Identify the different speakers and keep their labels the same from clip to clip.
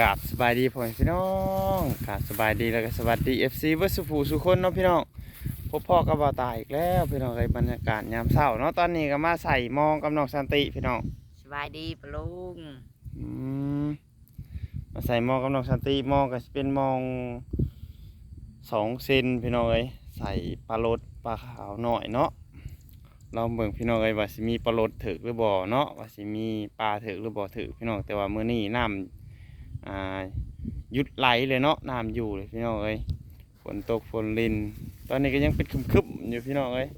Speaker 1: กราบสบายดีพ่อแม่พี่น้องกราบสบายดีแล้วก็สวัสดี FC เวัสุภูสุคนเนาะพี่น้องพบพ่อกับบ่าวตายอีกแล้วพี่น้องในบรรยากาศยามเช้าเนาะตอนนี้ก็มาใส่มองกับน้องสันติพี่น้อง
Speaker 2: สบายดีปะลุง
Speaker 1: อืมมาใส่มองกับน้องสันติมองก็สิเป็นมองสองเซนพี่น้องเอ้ยใส่ปลาลดปลาขาวหน่อยเนาะเราเบิ่งพี่น้องเอ้ยว่าสิมีปลาลดถึกหรือบ่เนาะว่าสิมีปลาถึกหรือบ่ถึกพี่น้องแต่ว่ามื้อนี้น้ำอ่าห ยุดไหลเลยเนาะน้ำอยู่เลยพี่น้องเอ้ยฝนตกฝนลิน ตอนนี้ก็ยังเป็นคึมๆอยู่พี่น้องเอ้ย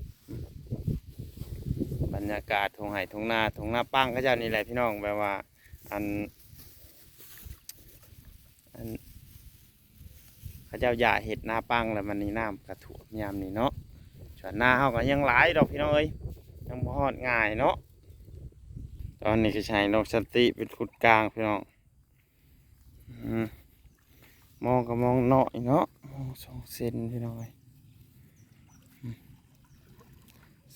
Speaker 1: บรรยากาศทงไห่ทงนาทงนาปังก็จะนี่แหละพี่น้องแบบว่าอันอันเขาเจ้าหย่าเห็ดหน้าปังแล้วมันนี่น้ำกระถ่วยามนี่เนาะส่วนหน้าเขาก็ยังหลายดอกพี่น้องเอ้ยยังบ่ฮอดง่ายเนาะตอนนี้ก็ใช้นกสติเป็นขุดกลางพี่น้อง มองก็มองเนาะเนาะมองสองเซนพี่น้อย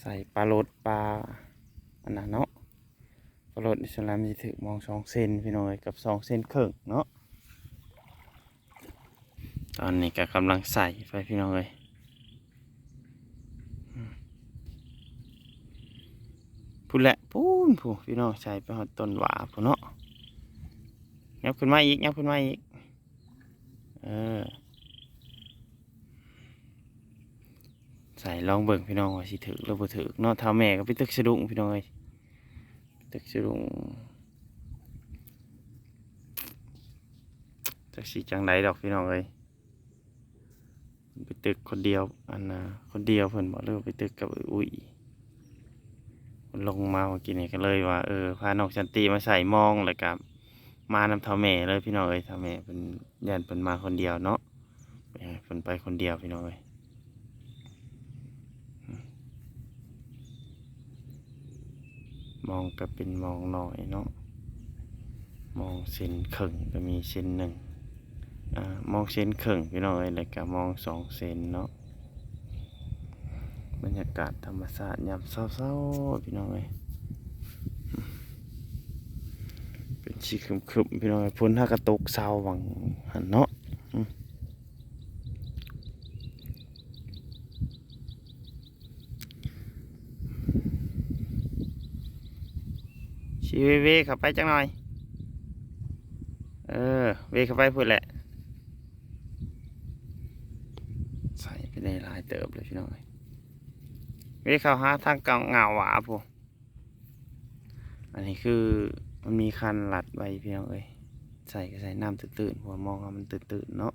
Speaker 1: ใส่ปลาโลดปลาอันนั้นเนาะปลดอิสลามจะถือมองสองเซนพี่น้อยกับสองเซนครึ่งเนาะตอนนี้ก็กำลังใส่ไปพี่น้องเลยอืมพูดแหละพูนพูนพี่น้องใส่ไปหอดต้นหวาพูนเนาะ ยับขึ้นมาอีกยับขึ้นมาอีก เออ ใส่ลองเบิ่งพี่น้องว่าสิถือหรือบ่ถือเนาะท้าแม่ก็ไปตึกสะดุ้งพี่น้องเอ้ยตึกสิลงจักสีจังไดดอกพี่น้องเลยไปตึกคนเดียวอันน่ะคนเดียวเพิ่นบอกเลยว่าไปตึกกับอุ้ยลงมาเมื่อกี้นี่ก็เลยว่าเออพานกชันตีมาใส่มองแล้วกับ มานำเท่าแม่เลยพี่น้องเอ้ยเท่าแม่เป็นยันเพิ่นมาคนเดียวเนาะไปให้เพิ่นไปคนเดียวพี่น้องเอ้ยมองก็เป็นมองน้อยเนาะมองเส้นครึ่งก็มีเส้นหนึ่งอ่ามองเส้นครึ่งพี่น้องเอ้ยแล้วก็มองสองเส้นเนาะบรรยากาศธรรมชาติยามเศร้าๆพี่น้องเอ้ย เป็นสีครึมพี่น้องเอ้ยพ้นถ้ากระตกเศร้าหวังหันเนาะชีเวเวข้าไปจังหน่อย เออ เวข้าไปพูดแหละ ใส่ไปในลายเติบเลยพี่น้องเอ้ยเวเข้าหาทางเก่าเงาหวาพูอันนี้คือ มันมีคันหลัดไว้พี่น้องเอ้ยใส่ก็ใส่น้ำตื่นๆเพราะว่ามองมันตื่นๆเนาะ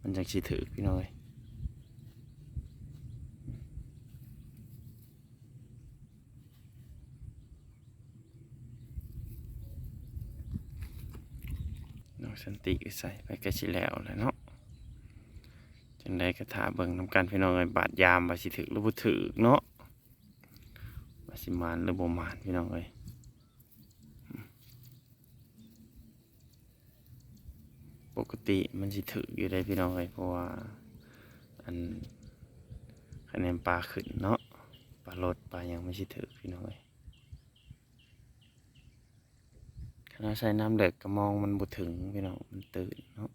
Speaker 1: มันจังสิถือพี่น้องเอ้ยน้องสันติก็ใส่ไปก็สิแล้วแหล้วเนาะจังได้กระถาเบิ่งนำกันพี่น้องเอ้ยบาดยามว่าสิถึกหรือบ่ถึกเนาะว่าสิมานหรือบ่มานพี่น้องเอ้ย ปกติมันสิถึกอยู่ได้พี่น้องเอ้ยเพราะว่าอันคะแนนปลาขึ้นเนาะปลาลดปลายังไม่สิถึกพี่น้องเอ้ยขณะใช้น้ำเด็กก็มองมันบ่ถึงพี่น้องมันตื่นเนาะ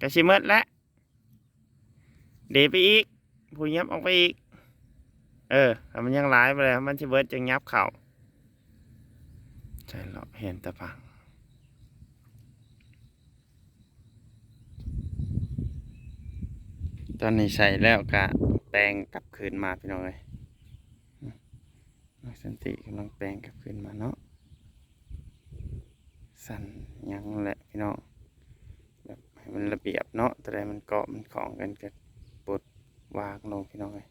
Speaker 1: กระชิมดแล้วเดไปอีกผู้ยับออกไปอีก เออมันยังหลายไปเลยมันชิเบิร์ดจะยับเข่า ใช่หรอกเห็นแตะพังตอนนี้ใส่แล้วก็แปลงกลับคืนมาพี่น้องเลยน้องสันติกำลังแปลงกลับคืนมาเนาะ สั่นยังแหละพี่น้องแบบให้มันระเบียบเนาะแต่มันเกาะมันของกันก็ปลดวางลงพี่น้องเลย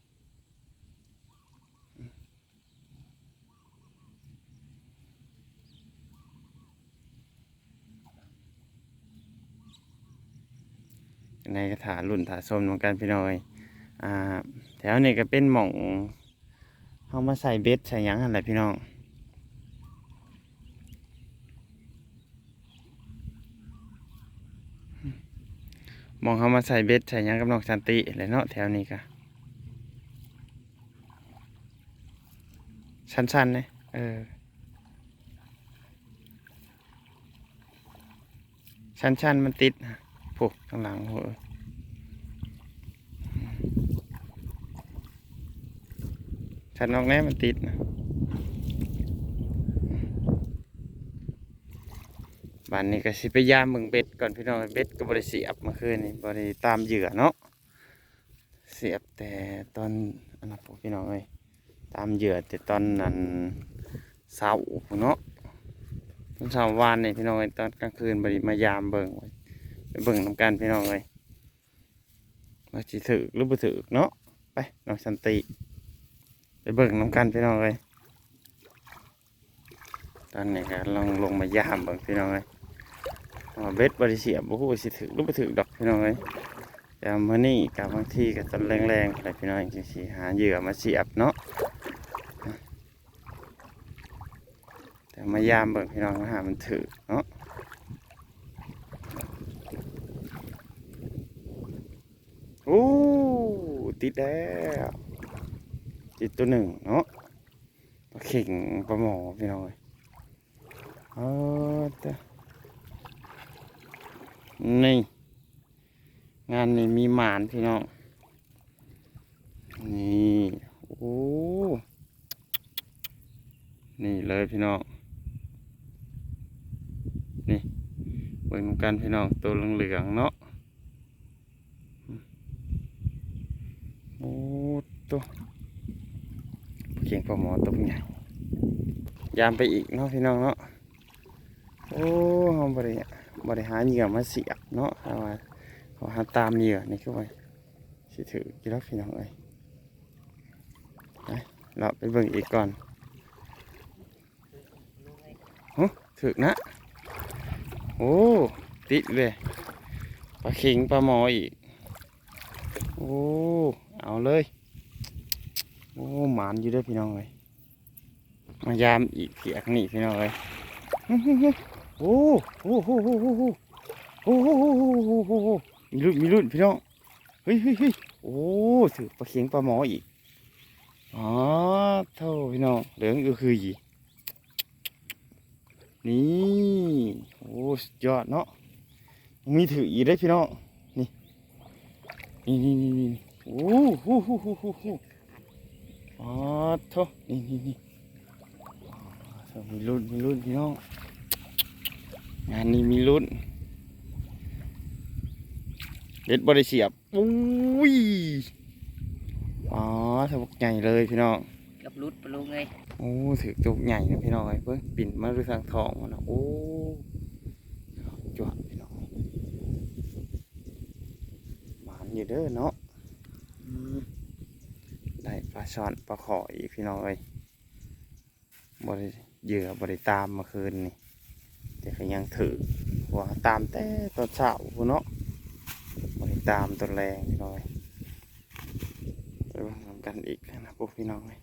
Speaker 1: ในกรถาหลุ่นถาส้มของการพี่น้อยอ่าแถวนี้ก็เป็นหม่องเอามาใส่เบ็ดใส่ยังอะไรพี่น้องมองเขามาใส่เบ็ดใส่ยังกับน้องสันติเลยเนาะแถวนี้ก็ชั้นๆนี่ยเออชั้นๆมันติดนะ พวกข้างหลังโหเอ้ยชันออกแน่มันติดนะบ้านนี้ก็สิไปยามเบงเบ็ดก่อนพี่น้องเบ็ดก็บริเสียบเมื่อคืนนี่บริตามเหยื่อเนาะเสียบแต่ตอนอันนั้นพี่น้องเอ้ยตามเหยื่อแต่ตอนนั้นเสาเนาะตอนเช้าวานนี่พี่น้องเอ้ยตอนกลางคืนบริมายามเบิ่งไว้ ไปเบิ่งนำกันพี่น้องเลยว่าสิถือหรือบ่ถือเนาะไปน้องสันติ ไปเบิ่งนำกันพี่น้องเลยตอนนี้ก็ลองลงมายามเบิ่งพี่น้องเลยว่าเบ็ดบริเสียบ่ฮู้ว่าสิถือรือบ่ถือดอกพี่น้องเลยแต่มื้อนี้กับบางทีก็ตอนแรงๆอะไรพี่น้องจังซี่หาเหยื่อมาเสียบเนาะแต่มายามเบิ่งพี่น้องว่าหามันถือเนาะ โอ้ติดแล้วติดตัวหนึ่งเนาะปลาเข่งปลาหมอพี่น้องเอ้ยเออเด้อนี่ งานนี้มีหมานพี่น้องนี่โอ้นี่เลยพี่น้องนี่เบิ่งนกันพี่น้องตัวเหลืองๆเนาะ โอ้ตัวเขียงปลาหมอตัวใหญ่ยามไปอีกเนาะพี่น้องเนาะโอ้เฮาบริบริหารเหยื่อมาเสียบเนาะเอาว่าเขาหาตามเหยื่อนี่คือว่าสิถือกี่รอบพี่น้องเอ้ยไปเราไปเบิ่งอีกก่อนถึกนะโอ้ติดเลยปลาเข็งปลาหมออีกโอ้ เอาเลย โอ้หมานอยู่ด้วยพี่น้องเลยมายามอีกเกียกนี่พี่น้องเลยโอ้โอ้โหโอ้โหโอ้โหโอ้โหโอ้โหโอ้โหมีรุ่นมีรุ่นพี่น้องเฮ้ยเฮ้ยเฮ้ยโอ้ถือปลาเข็งปลาหมออีกอ๋อเท่าพี่น้องเหลืองก็คือหยีนี่โอ้สุดยอดเนาะมีถืออีกได้พี่น้องนี่นี่นี่นี่ โอ้โหโหโหโหโหอ๋อทนี่นี่นี่มีรุ่นมีรุ่นพี่น้องงานนี้มีรุ่นเด็ดบริเสียบอุ้ยอ๋อสบุกใหญ่เลยพี่น้อง
Speaker 2: กับรุดปะลุงเอ้ย
Speaker 1: โอ้ถือจุกใหญ่นะพี่น้องไอ้เพิ่งปิ่นมาด้วยทางทองนะโอ้จวดพี่น้องหมานอยู่เด้อเนาะ ได้ปลาช่อนปลาขออีกพี่น้องเอ้ยบริเหยื่อบริตามเมื่อคืนนี่แต่ก็ยังถือว่าตามแต่ตอนเช้าพู้นเนาะบริตามตอนแรงพี่น้องเอ้ยไปเบิ่งนำกันอีกนะพวกพี่น้องเอ้ย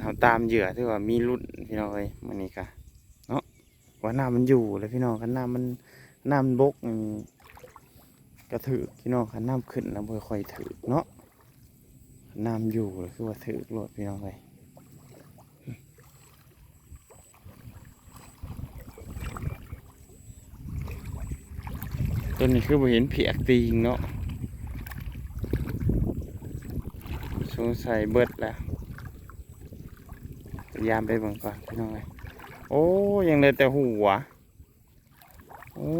Speaker 1: เราตามเหยื่อที่ว่ามีรุ่นพี่น้องเอ้ยมันนี่กะเนาะว่าน้ำมันอยู่เลยพี่น้องคันน้ำมันน้ำมันบกนี่ก ระถือพี่น้องคันน้ำขึ้นแล้วบ่ค่อยถือเนาะน้ำอยู่เลยคือว่าถือโลดพี่น้องเอ้ยตัวนี้คือบ่เห็นเพียกตีงเนาะสงสัยเบิดแล้วพยายามไปเบิ่งก่อนพี่น้องเลยโอ้ยังเลยแต่หัวโอ้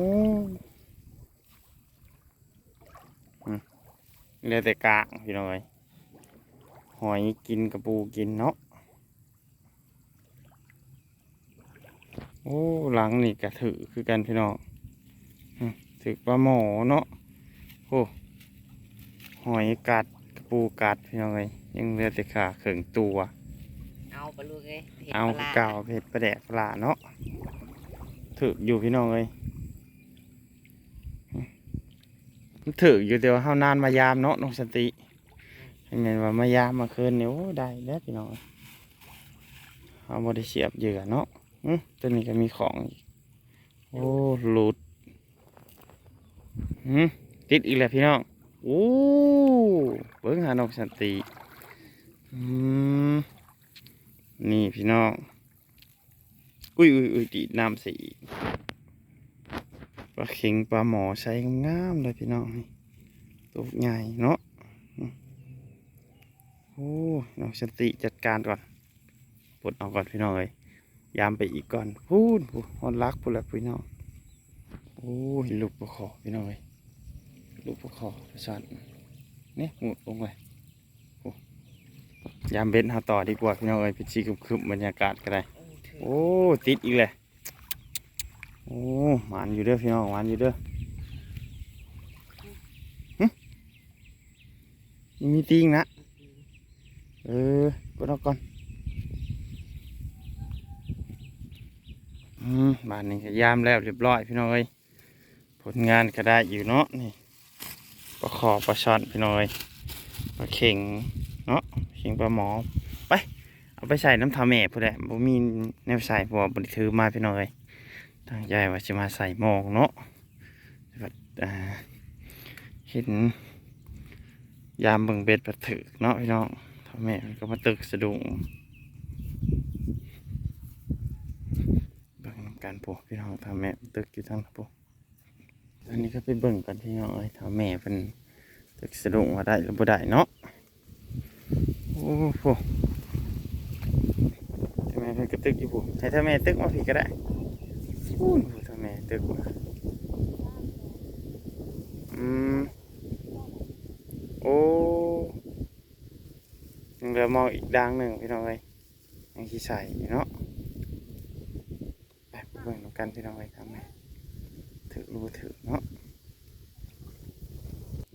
Speaker 1: ม เหลือแต่กางพี่น้องเลยหอยกินกระปูกินเนาะโอ้หลังนี่กระถือคือกันพี่น้องอืมถือปลาหมอเนาะโอ้หอยกัดกระปูกัดพี่น้องเลยยังเหลือแต่ขาเข่งตัว
Speaker 2: เอาปะลุงเอ้ยห็ด
Speaker 1: เอา
Speaker 2: ปลร้
Speaker 1: เก่าเผ็ดประแดกปลาเนาะถืออยู่พี่น้องเลยมัน ถืออยู่แต่ว่าเฮานานมายามเนาะน้องสันติให้นว่ามายามมาคืนเนี่ยโอ้ได้แล้วพี่น้องเอาบ่ได้เสียบเหยื่อเนาะอืมตัวนี้ก็มีของอีกโอ้หลุดอืมติดอีกแล้วพี่น้องโอ้เบิ่งหาน้องสันติอืมนี่พี่น้องอุ้ยอุ้ยอุ้ยดีดน้ำสี ปลาเข็งปลาหมอใช้งามเลยพี่น้องนี่ตัวใหญ่เนาะโอ้น้องสติจัดการก่อนปลดออกก่อนพี่น้องเลยยามไปอีกก่อนพูดพูดฮอนรักพูดแล้วพี่น้องโอ้ยลูกปลาขอพี่น้องเลยลูกปลาขอประชันเนี่ยหมดลงเลยยามเบ็ดหาต่อดีกว่าพี่น้องเลยเป็นชีคึมๆบรรยากาศก็ได้ โอ้ ติดอีกเลย โอ้หวานอยู่เด้อพี่น้องหวานอยู่เด้อหึมีติงนะ เออกดเอาก่อนอืมบ้านนี้ยามแล้วเรียบร้อยพี่น้อยผลงานก็ได้อยู่เนาะนี่ปลาขอปลาช่อนพี่น้อยปลาเข่งเนาะเข่งปลาหมอไปเอาไปใส่น้ำทาแม่พูดแหละบ่มีแนวใส่พว่าบริถือมาพี่น้อย ตั้งใจว่าจะมาใส่หมองเนาะแบบอ่าเห็นยามเบิ่งเบ็ดปลาถึกเนาะพี่น้องทาแม่มันก็มาตึกสะดุ้งเบิ่งนำกันพวกพี่น้องทาแม่ตึกอยู่ทั้งพวกอันนี้ก็ไปเบิ่งกันพี่น้องเอ้ยทาแม่เป็นตึกสะดุ้งว่าได้หรือบ่ได้เนาะโอ้โหทำไมเพิ่นกระตึกอยู่ผมให้ถ้าแม่ตึกมาพี่ก็ได้ อู้หูถ้าแม่ตึกมาอืม โอ้ยังเหลือมองอีกดังหนึ่งพี่น้องเอ้ยยังขี้ใส่เนาะไปเบิ่งนำกันพี่น้องเอ้ยทำไมถือรู้ถือเนาะ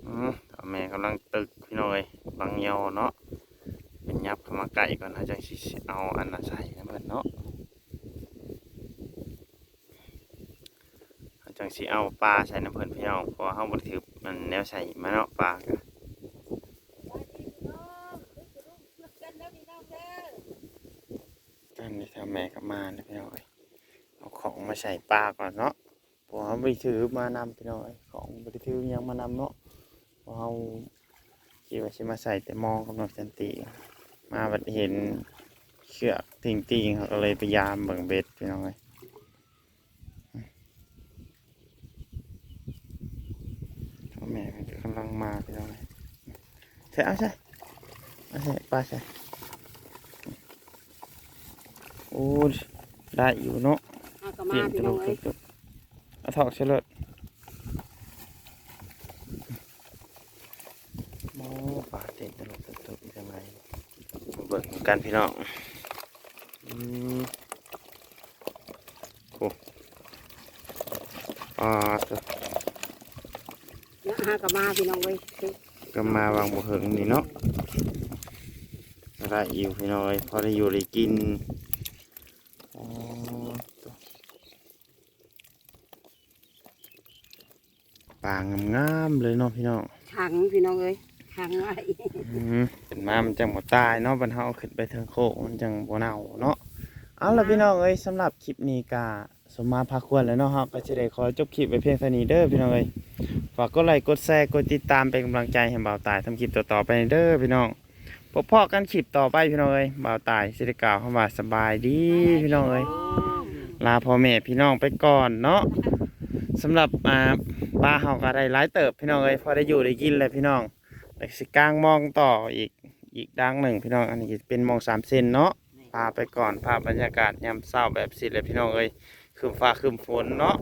Speaker 1: อืมแม่กำลังตึกพี่น้องเอ้ยบางยาวเนาะเป็นยับเข้ามาใกล้ก่อนนะจังสิเอาอันน่ะใส่นะเพื่อนเนาะเอาจัง สิเอาปลาใส่น้ำเพื่นพี่น้องเพราะเขาบริถือมันแนวใส่มาเนาะปลาก็ตอนนี้ทำแม่ก็มานะพี่น้องเอ้ยเอาของมาใส่ปลาก่อนเนาะเพราะเขาบริถือมานำพี่น้องเอ้ยของบริถือยังมานำเนาะเพราะเขาคิดว่าสิมาใส่แต่มองกับน้องจันตีมาบัดเห็นเชือกติงติงๆเขาก็เลยพยายามเบิ่งเบ็ดพี่น้องเลยพ่อ แม่มันกำลังมาพี่น้องเลยใช่เอาใช่เอาใช่ปลาใช่โอ้ยได้อยู่เนาะ
Speaker 2: เอาก็
Speaker 1: เปลี่
Speaker 2: มาย
Speaker 1: น
Speaker 2: พี่
Speaker 1: ตะ
Speaker 2: น้
Speaker 1: ลุ
Speaker 2: อง
Speaker 1: ก
Speaker 2: เอ้ย
Speaker 1: ตุกๆเอาถอกเฉลิดโอ้ปลาเต็มตะลุกตุกๆอีกทำไมมาเบิ่งกันพี่น้องอืมโอ้อ่าตัว
Speaker 2: นะฮะ ก็มาพี่น้องเอ้ย
Speaker 1: ก็มาวางบุเหิงนี่เนาะได้อยู่พี่น้อยพอได้อยู่ได้กินปางงามๆเลยเนาะพี่น้อง
Speaker 2: ขังพี่น้องเอ้ยขังไว้
Speaker 1: อืมเป็นมามันจังบ่ตายเนาะบรรเทาขึ้นไปเทิงโคกมันจังบ่เน่าเนาะเอาละพี่น้องเอ้ยสำหรับคลิปนี้ก็สมมาพาควรแล้วเนาะครับก็จะได้ขอจบคลิปไว้เพียงเท่านี้เด้อพี่น้องเอ้ย ฝากกดไลค์กดแชร์กดติดตามเป็นกำลังใจให้บ่าวตายทำคลิปต่อๆไปเด้อพี่น้องพบพอกันคลิปต่อไปพี่น้องเอ้ยบ่าวตายสิได้กล่าวคำว่าสบายดีพี่น้องเอ้ยลาพ่อแม่พี่น้องไปก่อนเนาะสำหรับอ่าปลาเฮาก็ได้หลายเติบพี่น้องเอ้ยพอได้อยู่ได้กินเลยพี่น้องแล้วสิกลางมองต่ออีกอีกดังหนึ่งพี่น้องอันนี้เป็นมองสามเซนเนาะพาไปก่อนภาพบรรยากาศยามเศร้าแบบสิเลยพี่น้องเอ้ยคืมฟ้าคืมฝนเนาะ